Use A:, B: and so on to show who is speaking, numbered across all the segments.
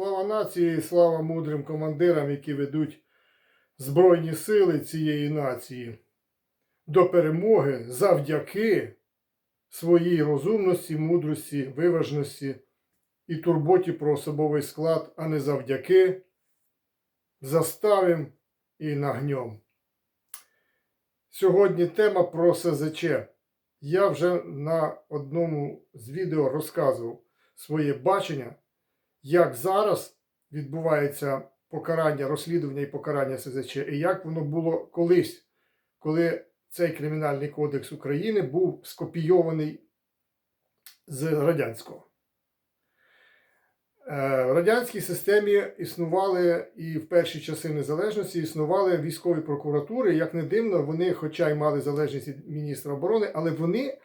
A: Слава нації, слава мудрим командирам, які ведуть Збройні сили цієї нації до перемоги завдяки своїй розумності, мудрості, виважності і турботі про особовий склад, а не завдяки заставим і нагньом. Сьогодні тема про СЗЧ. Я вже на одному з відео розказував своє бачення, як зараз відбувається покарання, розслідування і покарання СЗЧ, і як воно було колись, коли цей Кримінальний кодекс України був скопійований з радянського. Е, В радянській системі існували і в перші часи незалежності існували військові прокуратури. Як не дивно, вони, хоча й мали залежність від міністра оборони, але вони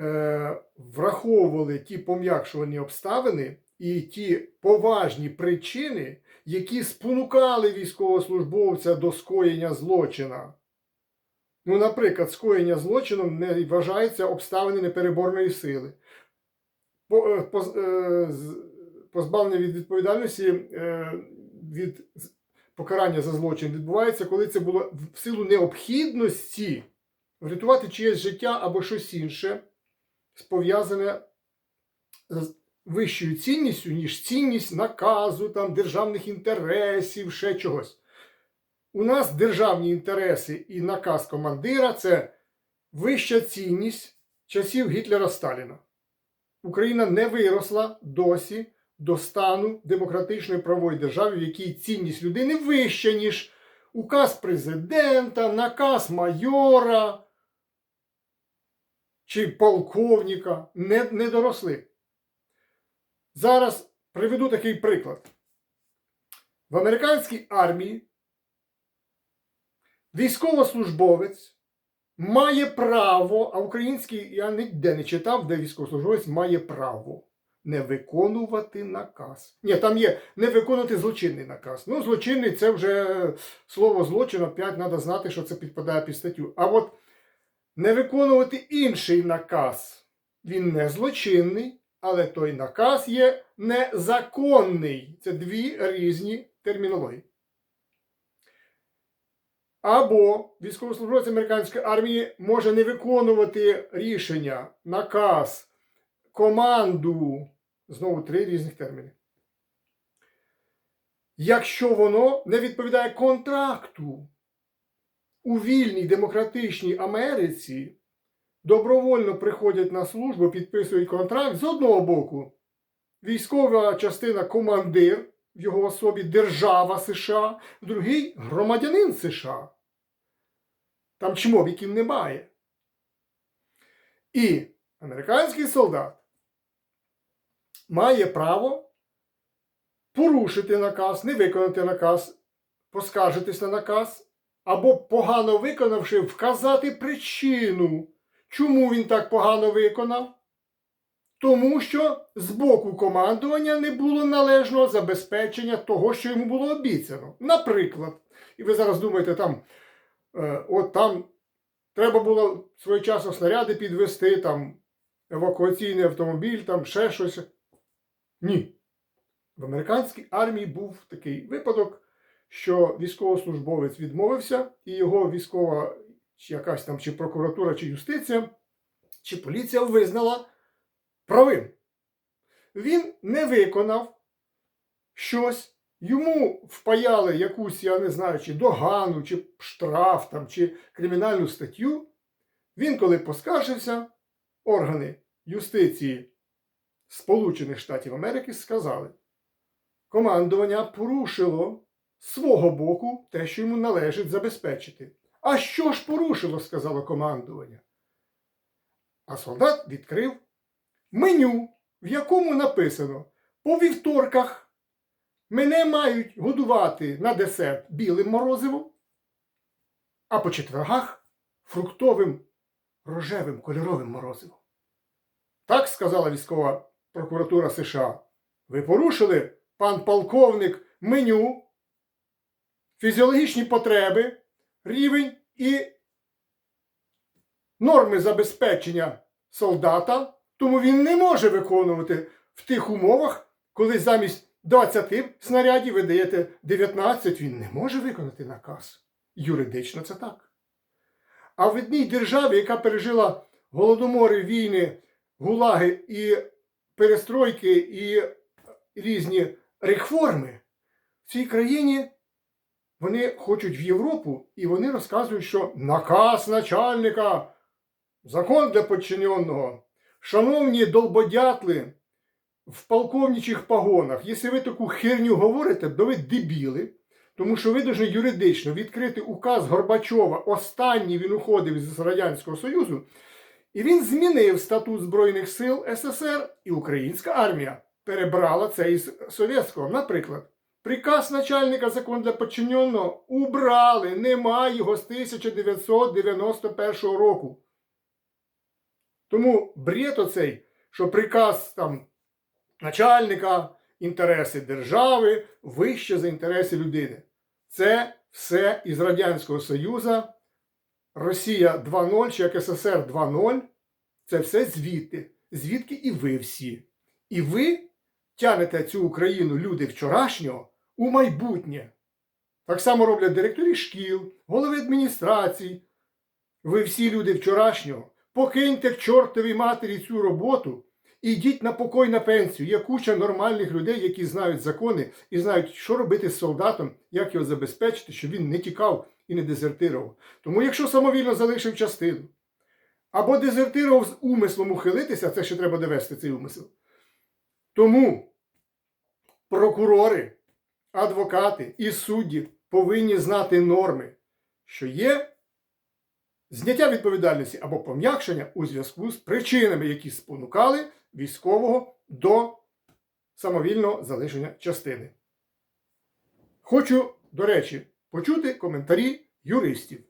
A: е, враховували ті пом'якшувані обставини і ті поважні причини, які спонукали військовослужбовця до скоєння злочина. Ну, наприклад, скоєння злочином не вважається обставини непереборної сили. Е, е, позбавлення від відповідальності е, від покарання за злочин відбувається, коли це було в силу необхідності врятувати чиєсь життя або щось інше, пов'язане з вищою цінністю, ніж цінність наказу, там, державних інтересів, ще чогось. У нас державні інтереси і наказ командира це вища цінність часів Гітлера Сталіна. Україна не виросла досі до стану демократичної правової держави, в якій цінність людини вища, ніж указ президента, наказ майора чи полковника. Не, не доросли. Зараз приведу такий приклад. В американській армії військовослужбовець має право, а український я ніде не читав, де військовослужбовець має право не виконувати наказ. Ні, там є не виконувати злочинний наказ. Ну, злочинний це вже слово злочин, опять треба знати, що це підпадає під статтю. А от не виконувати інший наказ. Він не злочинний, але той наказ є незаконний. Це дві різні термінології. Або військовослужбовець американської армії може не виконувати рішення, наказ, команду. Знову три різних терміни. Якщо воно не відповідає контракту у вільній демократичній Америці, добровольно приходять на службу, підписують контракт з одного боку. Військова частина командир в його особі держава США, другий громадянин США. Там чмобіків немає. І американський солдат має право порушити наказ, не виконати наказ, поскаржитись на наказ, або погано виконавши, вказати причину, чому він так погано виконав. Тому що з боку командування не було належного забезпечення того, що йому було обіцяно. Наприклад, і ви зараз думаєте, там, е, от там треба було своєчасно снаряди підвести, там евакуаційний автомобіль, там ще щось. Ні. В американській армії був такий випадок, що військовослужбовець відмовився, і його військова чи якась там чи прокуратура, чи юстиція, чи поліція визнала правим. Він не виконав щось, йому впаяли якусь, я не знаю, чи догану, чи штраф, там, чи кримінальну статтю. Він, коли поскаржився, органи юстиції Сполучених Штатів Америки сказали, командування порушило свого боку те, що йому належить забезпечити. А що ж порушило, сказало командування. А солдат відкрив меню, в якому написано: по вівторках мене мають годувати на десерт білим морозивом, а по четвергах фруктовим рожевим кольоровим морозивом. Так сказала військова прокуратура США. Ви порушили, пан полковник, меню, фізіологічні потреби, рівень і норми забезпечення солдата, тому він не може виконувати в тих умовах, коли замість 20 снарядів, ви даєте 19, він не може виконати наказ. Юридично це так. А в одній державі, яка пережила голодомори, війни, гулаги і перестройки і різні реформи, в цій країні вони хочуть в Європу і вони розказують, що наказ начальника, закон для подчиненного. Шановні долбодятли в полковничих погонах, якщо ви таку херню говорите, то ви дебіли, тому що ви повинні юридично відкрити указ Горбачова. Останній він уходив з Радянського Союзу, і він змінив статут Збройних сил СССР, і українська армія перебрала це із совєтського. Наприклад, приказ начальника закон для подчиненого убрали, немає його з 1991 року. Тому бред оцей, що приказ там начальника, інтереси держави вище за інтереси людини. Це все із Радянського Союзу, Росія 2.0 чи як СССР 2.0. Це все звідти. Звідки і ви всі. І ви тянете цю Україну, люди вчорашнього, у майбутнє. Так само роблять директорі шкіл, голови адміністрацій. Ви всі люди вчорашнього. Покиньте к чортовій матері цю роботу і йдіть на покой на пенсію. Є куча нормальних людей, які знають закони і знають, що робити з солдатом, як його забезпечити, щоб він не тікав і не дезертирував. Тому, якщо самовільно залишив частину, або дезертирував з умислом ухилитися, це ще треба довести цей умисел. Тому прокурори, адвокати і судді повинні знати норми, що є зняття відповідальності або пом'якшення у зв'язку з причинами, які спонукали військового до самовільного залишення частини. Хочу, до речі, почути коментарі юристів.